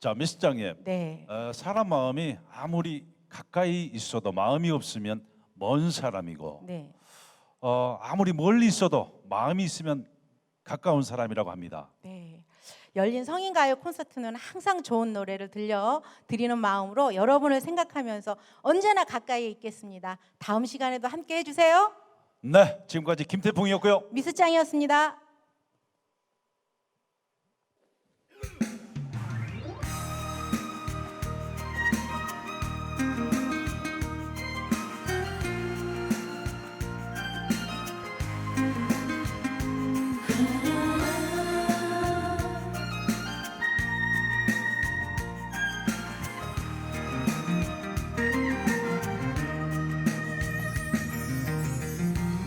자, 미스장님, 네. 어, 사람 마음이 아무리 가까이 있어도 마음이 없으면 먼 사람이고, 네. 어, 아무리 멀리 있어도 마음이 있으면 가까운 사람이라고 합니다. 네. 열린 성인 가요 콘서트는 항상 좋은 노래를 들려 드리는 마음으로 여러분을 생각하면서 언제나 가까이 있겠습니다. 다음 시간에도 함께 해 주세요. 네, 지금까지 김태풍이었고요. 미스짱이었습니다.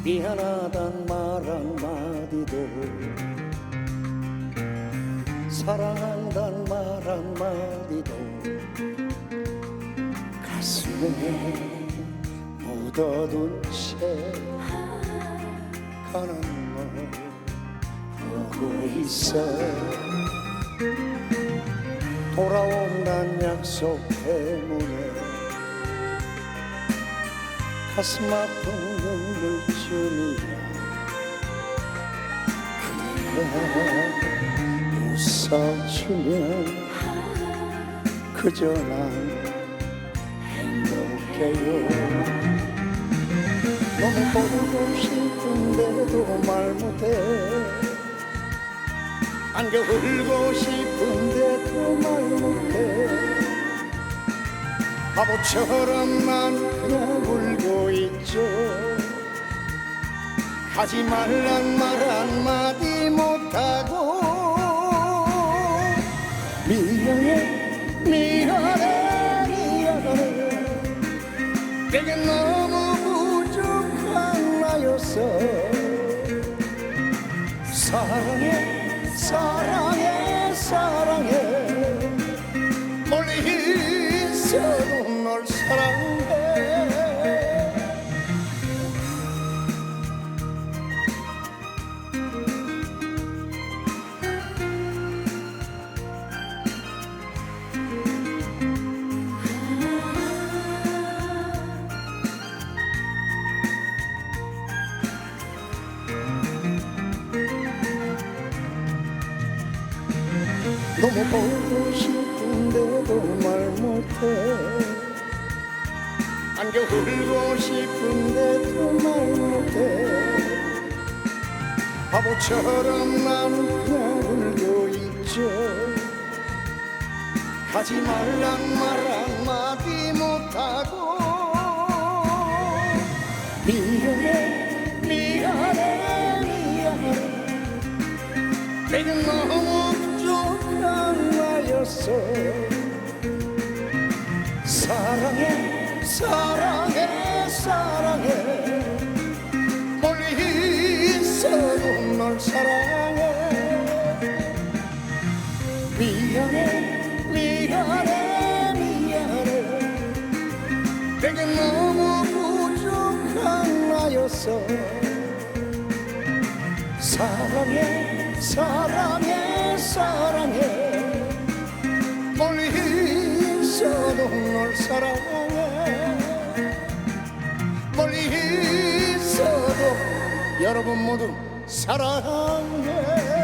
미안하단 말 한마디도 사랑한단 말 한마디도 가슴에 묻어둔 채 가는 널 보고 있어. 돌아온단 약속 때문에 가슴 아픈 눈물쯤이야. 그래 웃어주면 그저 난 행복해요. 너무 보고 싶은데도 말 못해. 안겨 울고 싶은데도 말 못해. 바보처럼 난 그냥 울고 있죠. 하지 말란 말 한마디 못하고. 미안해 사랑해 사랑해 사랑해. 멀리 있어 너무 보고 싶은데도 말 못해. 안겨 울고 싶은데도 말 못해. 바보처럼 난 그냥 울고 있죠. 하지 말란 말 한 마디 못하고. 미안해 미안해 미안해. 내게 너무 나였어. 사랑해 사랑해 사랑해. 멀리 있어도 널 사랑해. 미안해 미안해 미안해. 내게 너무 부족한 나였어. 사랑해 사랑해 사랑해 널 사랑해. 멀리 있어도 여러분 모두 사랑해